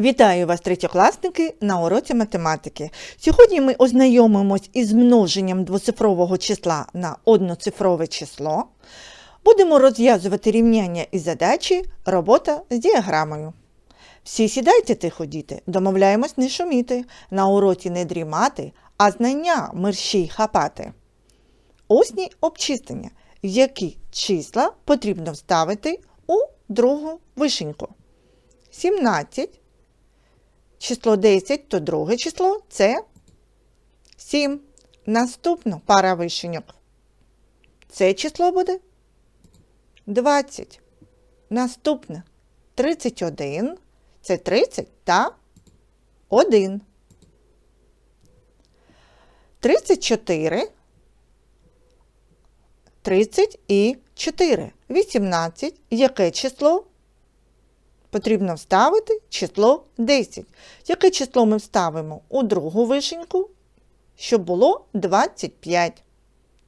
Вітаю вас, третьокласники, на уроці математики. Сьогодні ми ознайомимось із множенням двоцифрового числа на одноцифрове число. Будемо розв'язувати рівняння і задачі, робота з діаграмою. Всі сідайте тихо, діти, домовляємось не шуміти, на уроці не дрімати, а знання мерщій хапати. Усні обчислення, які числа потрібно вставити у другу вишеньку. 17 Число 10, то друге число це 7. Наступно пара вишеньок. Це число буде 20. Наступне 31. Це 30 та 1. 34. 30 і 4. 18. Яке число? Потрібно вставити число 10. Яке число ми вставимо у другу вишеньку, щоб було 25.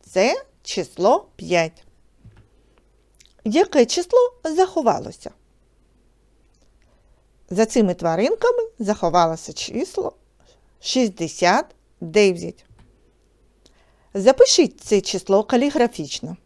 Це число 5. Яке число заховалося? За цими тваринками заховалося число 69. Запишіть це число каліграфічно.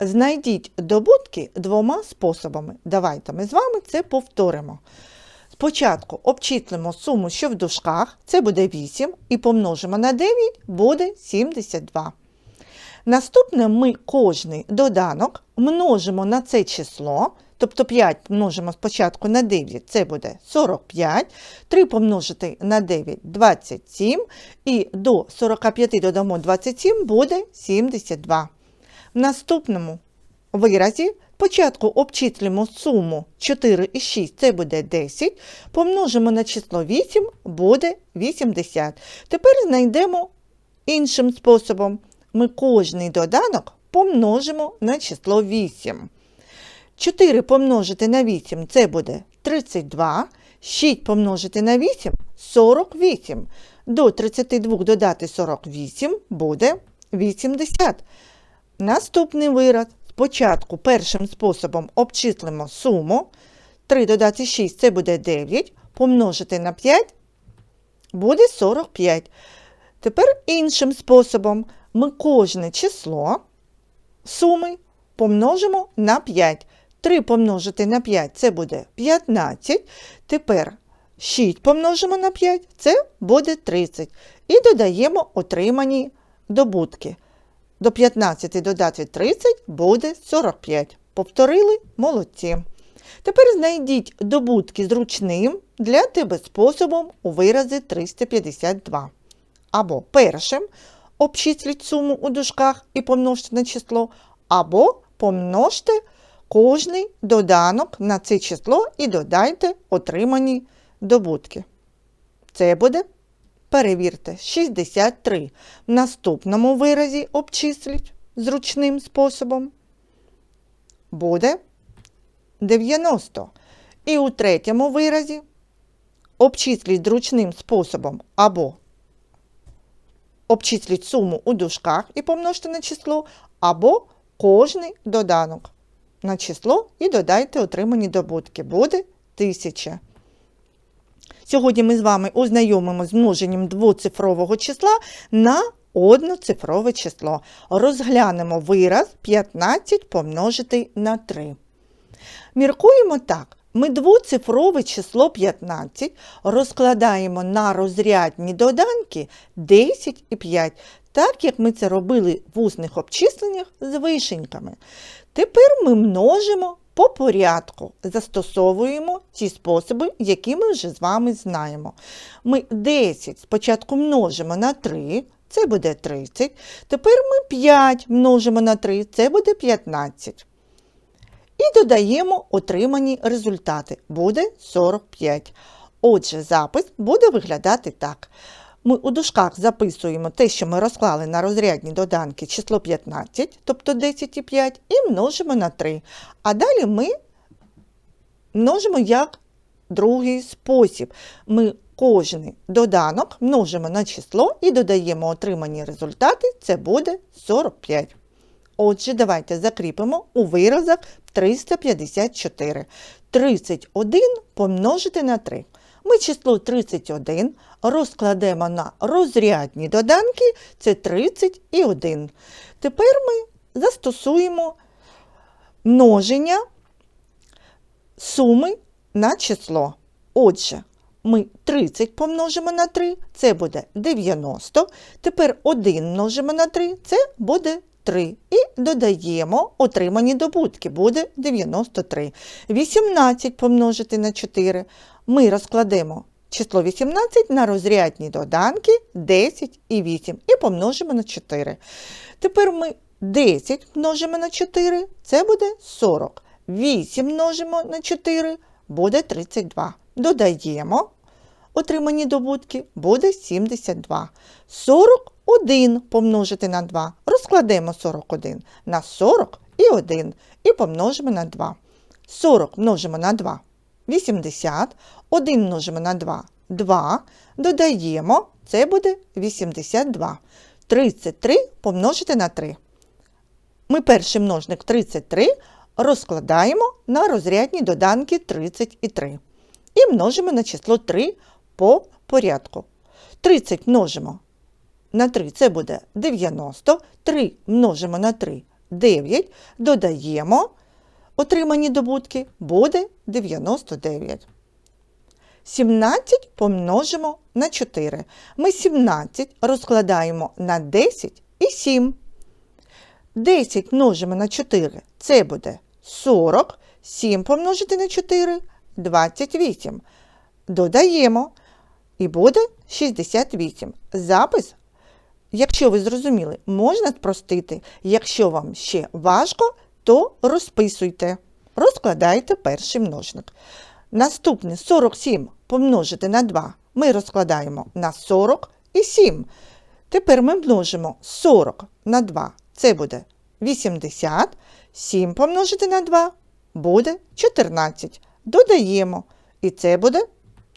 Знайдіть добутки двома способами. Давайте ми з вами це повторимо. Спочатку обчислимо суму, що в дужках, це буде 8, і помножимо на 9, буде 72. Наступне ми кожний доданок множимо на це число, тобто 5 множимо спочатку на 9, це буде 45, 3 помножити на 9 27, і до 45 додамо 27 буде 72. В наступному виразі спочатку обчислимо суму 4 і 6, це буде 10, помножимо на число 8, буде 80. Тепер знайдемо іншим способом. Ми кожний доданок помножимо на число 8. 4 помножити на 8 це буде 32, 6 помножити на 8 48. До 32 додати 48 буде 80. Наступний вираз. Спочатку першим способом обчислимо суму. 3 додати 6 це буде 9. Помножити на 5 буде 45. Тепер іншим способом ми кожне число суми помножимо на 5. 3 помножити на 5 це буде 15. Тепер 6 помножимо на 5 це буде 30. І додаємо отримані добутки. До 15 додати 30 буде 45. Повторили молодці. Тепер знайдіть добутки зручним для тебе способом у вирази 352. Або першим обчисліть суму у дужках і помножте на число, або помножте кожний доданок на це число і додайте отримані добутки. Це буде Перевірте 63. В наступному виразі обчисліть зручним способом. Буде 90. І у третьому виразі обчисліть зручним способом або обчисліть суму у дужках і помножте на число, або кожний доданок на число і додайте отримані добутки. Буде 1000. Сьогодні ми з вами ознайомимо з множенням двоцифрового числа на одноцифрове число. Розглянемо вираз 15 помножити на 3. Міркуємо так. Ми двоцифрове число 15 розкладаємо на розрядні доданки 10 і 5, так як ми це робили в усних обчисленнях з вишеньками. Тепер ми множимо по порядку застосовуємо ті способи, які ми вже з вами знаємо. Ми 10 спочатку множимо на 3, це буде 30. Тепер ми 5 множимо на 3, це буде 15. І додаємо отримані результати. Буде 45. Отже, запис буде виглядати так. Ми у дужках записуємо те, що ми розклали на розрядні доданки число 15, тобто 10 і 5, і множимо на 3. А далі ми множимо як другий спосіб. Ми кожний доданок множимо на число і додаємо отримані результати, це буде 45. Отже, давайте закріпимо у виразах 354. 31 помножити на 3. Ми число 31 розкладемо на розрядні доданки, це 30 і 1. Тепер ми застосуємо множення суми на число. Отже, ми 30 помножимо на 3, це буде 90. Тепер 1 множимо на 3, це буде 3. І додаємо отримані добутки, буде 93. 18 помножити на 4. Ми розкладемо число 18 на розрядні доданки 10 і 8 і помножимо на 4. Тепер ми 10 множимо на 4, це буде 40. 8 множимо на 4, буде 32. Додаємо отримані добутки, буде 72. 41 помножити на 2. Розкладемо 41 на 40 і 1 і помножимо на 2. 40 множимо на 2 80, 1 множимо на 2 2, додаємо, це буде 82. 33 помножити на 3. Ми перший множник 33 розкладаємо на розрядні доданки 30 і 3. І множимо на число 3 по порядку. 30 множимо на 3, це буде 90. 3 множимо на 3 9. Додаємо отримані добутки, буде 99. 17 помножимо на 4. Ми 17 розкладаємо на 10 і 7. 10 множимо на 4, це буде 40. 7 помножити на 4 28. Додаємо і буде 68. Запис, якщо ви зрозуміли, можна спростити. Якщо вам ще важко, то розписуйте. Розкладайте перший множник. Наступне 47 помножити на 2 ми розкладаємо на 40 і 7. Тепер ми множимо 40 на 2, це буде 80. 7 помножити на 2 буде 14. Додаємо, і це буде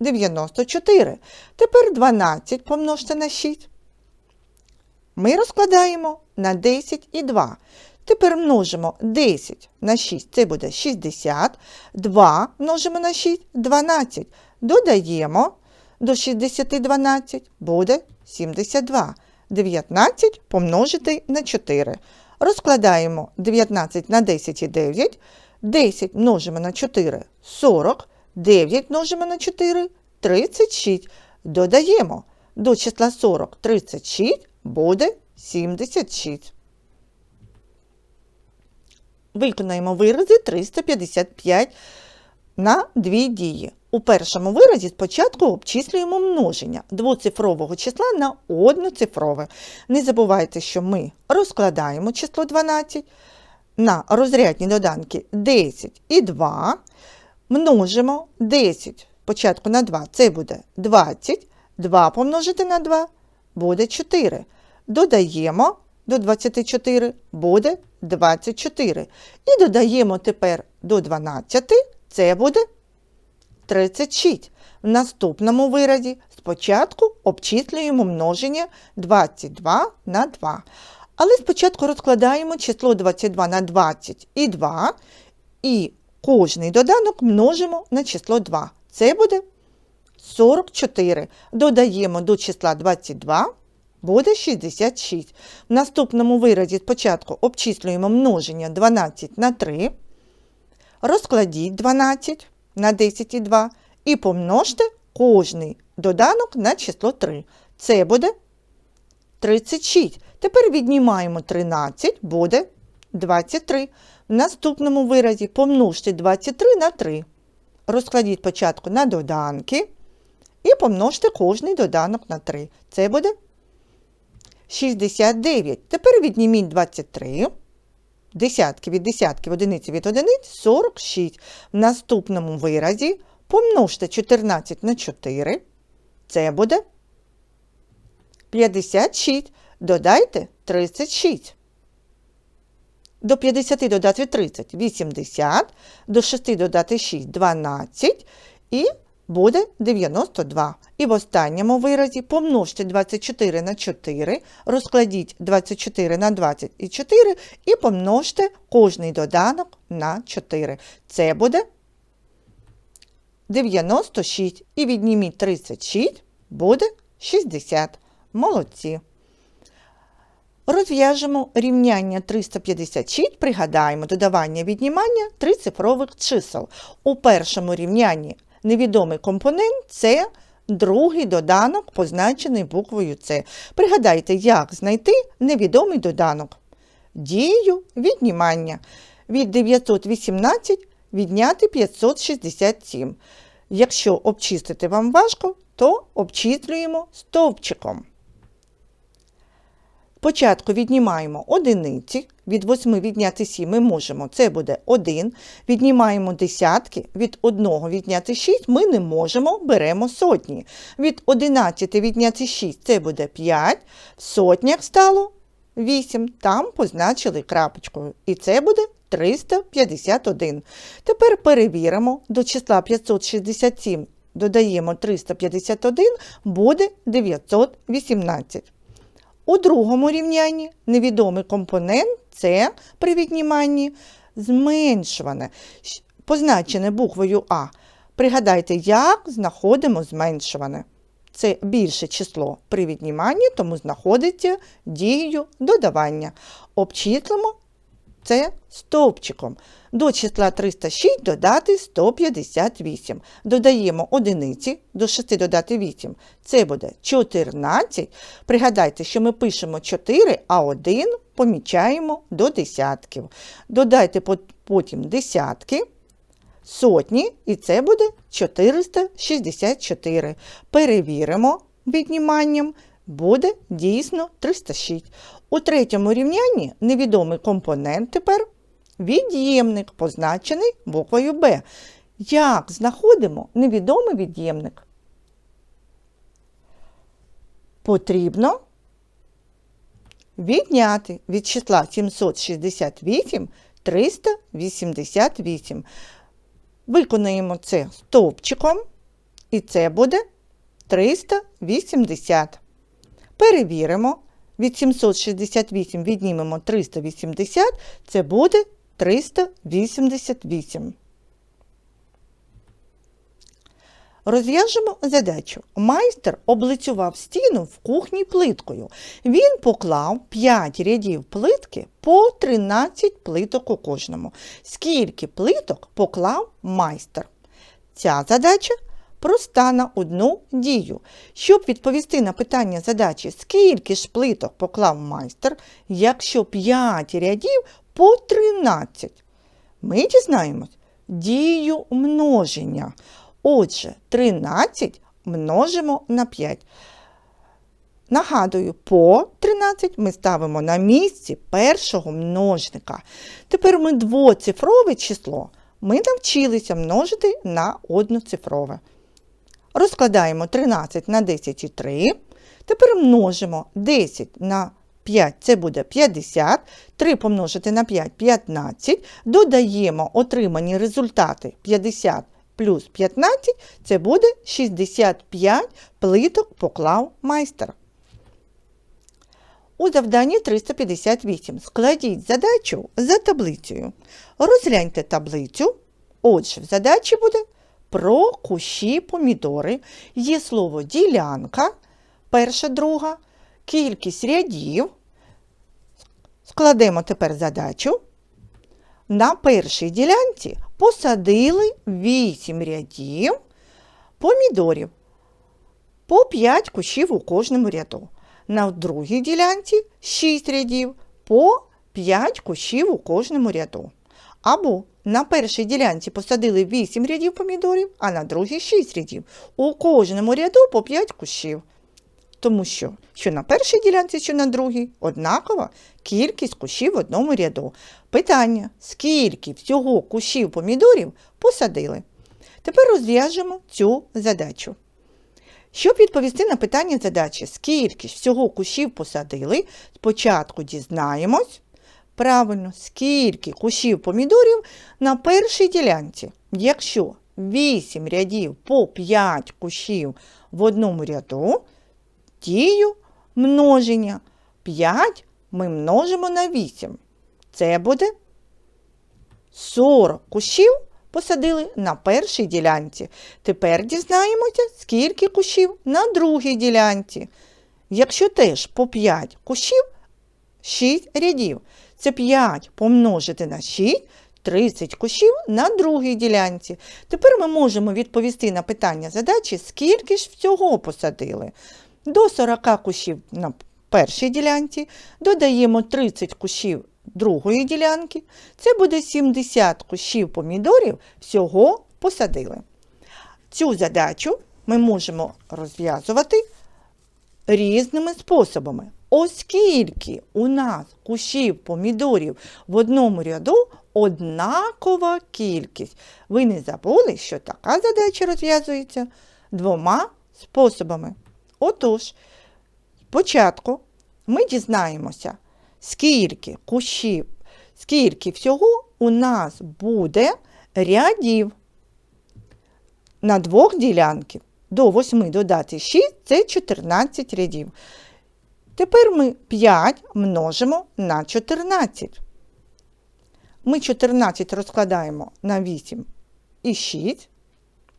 94. Тепер 12 помножити на 6. Ми розкладаємо на 10 і 2. Тепер множимо 10 на 6, це буде 60. 2 множимо на 6 12. Додаємо до 60 12 буде 72. 19 помножити на 4. Розкладаємо 19 на 10 і 9. 10 множимо на 4 40. 9 множимо на 4 36. Додаємо до числа 40 36 буде 76. Виконаємо вирази 355 на дві дії. У першому виразі спочатку обчислюємо множення двоцифрового числа на одноцифрове. Не забувайте, що ми розкладаємо число 12 на розрядні доданки 10 і 2. Множимо 10 спочатку на 2, це буде 20. 2 помножити на 2 буде 4. Додаємо до 24 буде 24. І додаємо тепер до 12, це буде 36. В наступному виразі спочатку обчислюємо множення 22 на 2. Але спочатку розкладаємо число 22 на 20 і 2, і кожний доданок множимо на число 2. Це буде 44. Додаємо до числа 22 буде 66. В наступному виразі спочатку обчислюємо множення 12 на 3. Розкладіть 12 на 10 і 2 і помножте кожний доданок на число 3. Це буде 36. Тепер віднімаємо 13, буде 23. В наступному виразі помножте 23 на 3. Розкладіть спочатку на доданки і помножте кожний доданок на 3. Це буде 69. Тепер відніміть 23. Десятки від десятків, одиниці від одиниць 46. В наступному виразі помножте 14 на 4. Це буде 56. Додайте 36. До 50 додати 30 80, до 6 додати 6 12 і буде 92. І в останньому виразі помножте 24 на 4, розкладіть 24 на 24 і помножте кожний доданок на 4. Це буде 96. І відніміть 36, буде 60. Молодці. Розв'яжемо рівняння 356, пригадаємо додавання віднімання трицифрових чисел. У першому рівнянні невідомий компонент це другий доданок, позначений буквою С. Пригадайте, як знайти невідомий доданок. Дію віднімання. Від 918 відняти 567. Якщо обчистити вам важко, то обчислюємо стовпчиком. Спочатку віднімаємо одиниці, від 8 відняти 7 ми можемо, це буде 1. Віднімаємо десятки, від 1 відняти 6 ми не можемо, беремо сотні. Від 11 відняти 6 це буде 5, в сотнях стало 8, там позначили крапочкою. І це буде 351. Тепер перевіримо, до числа 567 додаємо 351, буде 918. У другому рівнянні невідомий компонент це при відніманні зменшуване, позначене буквою А. Пригадайте, як знаходимо зменшуване. Це більше число при відніманні, тому знаходиться дією додавання. Обчислимо це стовпчиком. До числа 306 додати 158. Додаємо одиниці, до 6 додати 8. Це буде 14. Пригадайте, що ми пишемо 4, а 1 помічаємо до десятків. Додайте потім десятки, сотні, і це буде 464. Перевіримо відніманням, буде дійсно 306. У третьому рівнянні невідомий компонент тепер від'ємник, позначений буквою Б. Як знаходимо невідомий від'ємник? Потрібно відняти від числа 768 388. Виконаємо це стовпчиком, і це буде 380. Перевіримо. Від 768 віднімемо 380, це буде 388. Розв'яжемо задачу. Майстер облицював стіну в кухні плиткою. Він поклав 5 рядів плитки по 13 плиток у кожному. Скільки плиток поклав майстер? Ця задача проста на одну дію. Щоб відповісти на питання задачі, скільки ж плиток поклав майстер, якщо 5 рядів по 13, ми дізнаємось дію множення. Отже, 13 множимо на 5. Нагадую, по 13 ми ставимо на місці першого множника. Тепер ми двоцифрове число ми навчилися множити на одноцифрове. Розкладаємо 13 на 10 і 3. Тепер множимо 10 на 5, це буде 50. 3 помножити на 5 – 15. Додаємо отримані результати 50 плюс 15, це буде 65 плиток поклав майстер. У завданні 358 складіть задачу за таблицею. Розгляньте таблицю. Отже, в задачі буде про кущі помідори. Є слово ділянка, перша, друга, кількість рядів. Складемо тепер задачу. На першій ділянці посадили 8 рядів помідорів по 5 кущів у кожному ряду. На другій ділянці 6 рядів по 5 кущів у кожному ряду. Або на першій ділянці посадили 8 рядів помідорів, а на другій 6 рядів. У кожному ряду по 5 кущів. Тому що, що на першій ділянці, що на другій, однакова кількість кущів в одному ряду. Питання: скільки всього кущів помідорів посадили? Тепер розв'яжемо цю задачу. Щоб відповісти на питання задачі, скільки всього кущів посадили, спочатку дізнаємось, правильно, скільки кущів помідорів на першій ділянці. Якщо 8 рядів по 5 кущів в одному ряду, дію множення 5 ми множимо на 8. Це буде 40 кущів посадили на першій ділянці. Тепер дізнаємося, скільки кущів на другій ділянці. Якщо теж по 5 кущів, 6 рядів. Це 5 помножити на 6, 30 кущів на другій ділянці. Тепер ми можемо відповісти на питання задачі, скільки ж всього посадили. До 40 кущів на першій ділянці, додаємо 30 кущів другої ділянки. Це буде 70 кущів помідорів всього посадили. Цю задачу ми можемо розв'язувати різними способами. Оскільки у нас кущів помідорів в одному ряду однакова кількість. Ви не забули, що така задача розв'язується двома способами. Отож, спочатку ми дізнаємося, скільки кущів, скільки всього у нас буде рядів на двох ділянків. До 8 додати 6 це 14 рядів. Тепер ми 5 множимо на 14. Ми 14 розкладаємо на 8 і 6,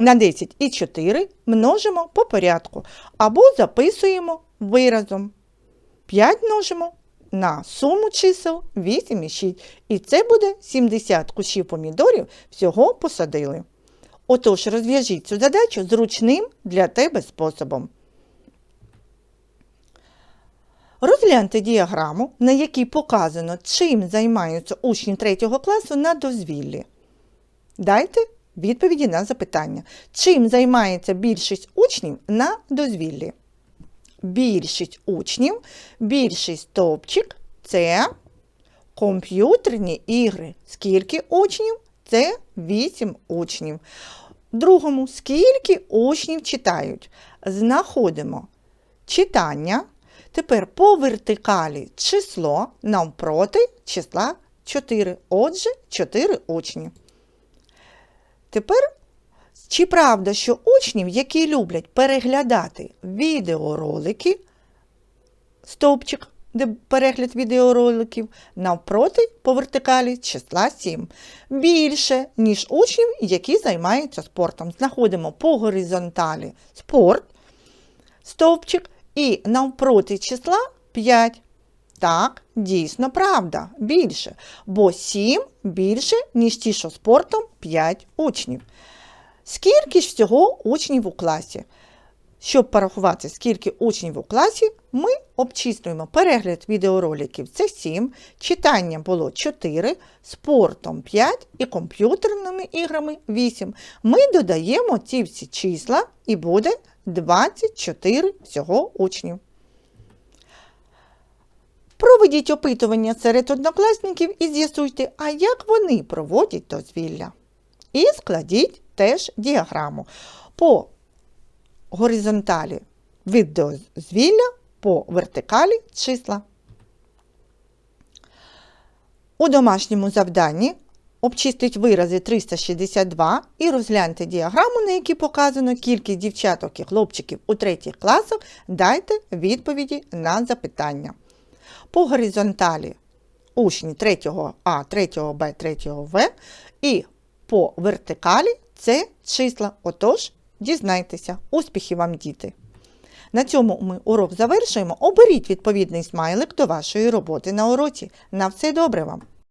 на 10 і 4 множимо по порядку або записуємо виразом. 5 множимо на суму чисел 8 і 6. І це буде 70 кущів помідорів всього посадили. Отож, розв'яжіть цю задачу зручним для тебе способом. Розгляньте діаграму, на якій показано, чим займаються учні 3 класу на дозвіллі. Дайте відповіді на запитання. Чим займається більшість учнів на дозвіллі? Більшість учнів, більшість стовпчик це комп'ютерні ігри. Скільки учнів? Це 8 учнів. Другому, скільки учнів читають? Знаходимо читання. Тепер по вертикалі число навпроти числа 4. Отже, 4 учні. Тепер, чи правда, що учнів, які люблять переглядати відеоролики, стовпчик, де перегляд відеороликів, навпроти по вертикалі числа 7. Більше, ніж учнів, які займаються спортом. Знаходимо по горизонталі спорт, стовпчик і навпроти числа 5. Так, дійсно правда, більше. Бо 7 більше, ніж ті, що спортом 5 учнів. Скільки ж всього учнів у класі? Щоб порахувати, скільки учнів у класі, ми обчислюємо перегляд відеороликів це 7, читання було 4, спортом 5 і комп'ютерними іграми 8. Ми додаємо ці всі числа і буде 24 всього учнів. Проведіть опитування серед однокласників і з'ясуйте, а як вони проводять дозвілля. І складіть теж діаграму. По горизонталі від дозвілля, по вертикалі числа. У домашньому завданні обчистіть вирази 362 і розгляньте діаграму, на якій показано кількість дівчаток і хлопчиків у третіх класах, дайте відповіді на запитання. По горизонталі учні 3 А, 3 Б, 3 В і по вертикалі це числа. Отож, дізнайтеся, успіхів вам, діти! На цьому ми урок завершуємо. Оберіть відповідний смайлик до вашої роботи на уроці. На все добре вам!